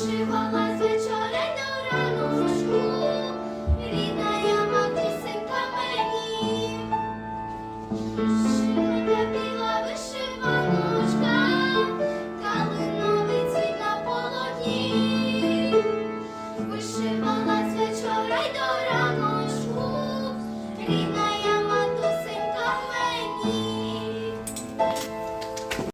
вишивала з вечора до рану рідна я матисенька мені, Шивенька біла вишиваночка, калиновий цвіт на полотні, вишивала з й до рану.